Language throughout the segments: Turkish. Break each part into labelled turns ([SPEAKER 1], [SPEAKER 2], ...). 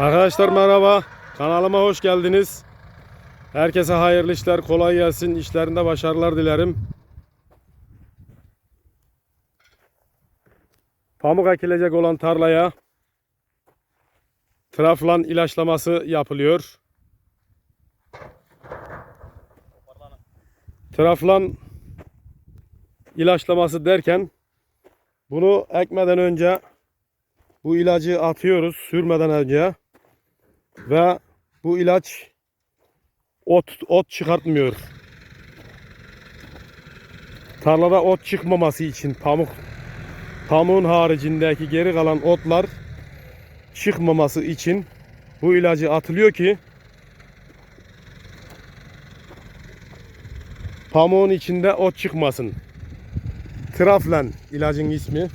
[SPEAKER 1] Arkadaşlar merhaba. Kanalıma hoş geldiniz. Herkese hayırlı işler, kolay gelsin. İşlerinde başarılar dilerim. Pamuk ekilecek olan tarlaya traflan ilaçlaması yapılıyor. Traflan ilaçlaması derken bunu ekmeden önce bu ilacı atıyoruz sürmeden önce ve bu ilaç ot ot çıkartmıyor. Tarlada ot çıkmaması için pamuk pamuğun haricindeki geri kalan otlar çıkmaması için bu ilacı atılıyor ki pamuğun içinde ot çıkmasın. Traflen ilacın ismi.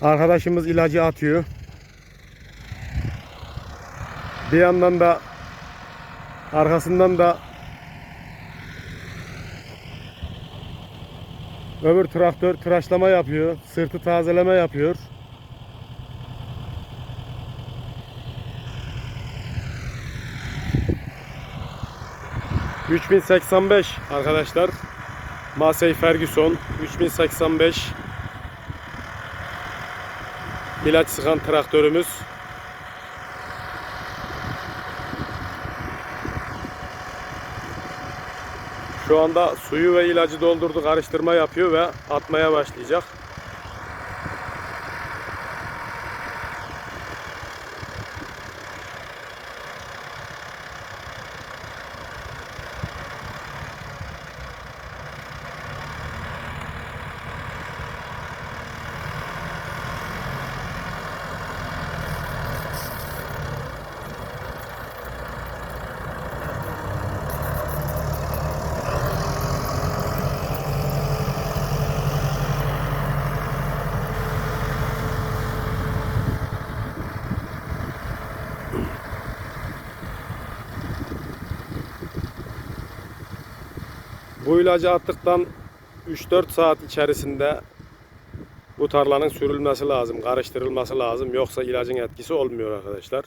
[SPEAKER 1] Arkadaşımız ilacı atıyor. Bir yandan da arkasından da öbür traktör tıraşlama yapıyor. Sırtı tazeleme yapıyor. ...3085 arkadaşlar. Massey Ferguson 3085 ilaç sıkan traktörümüz. Şu anda suyu ve ilacı doldurdu, karıştırma yapıyor ve atmaya başlayacak. Bu ilacı attıktan 3-4 saat içerisinde bu tarlanın sürülmesi lazım, karıştırılması lazım. Yoksa ilacın etkisi olmuyor arkadaşlar.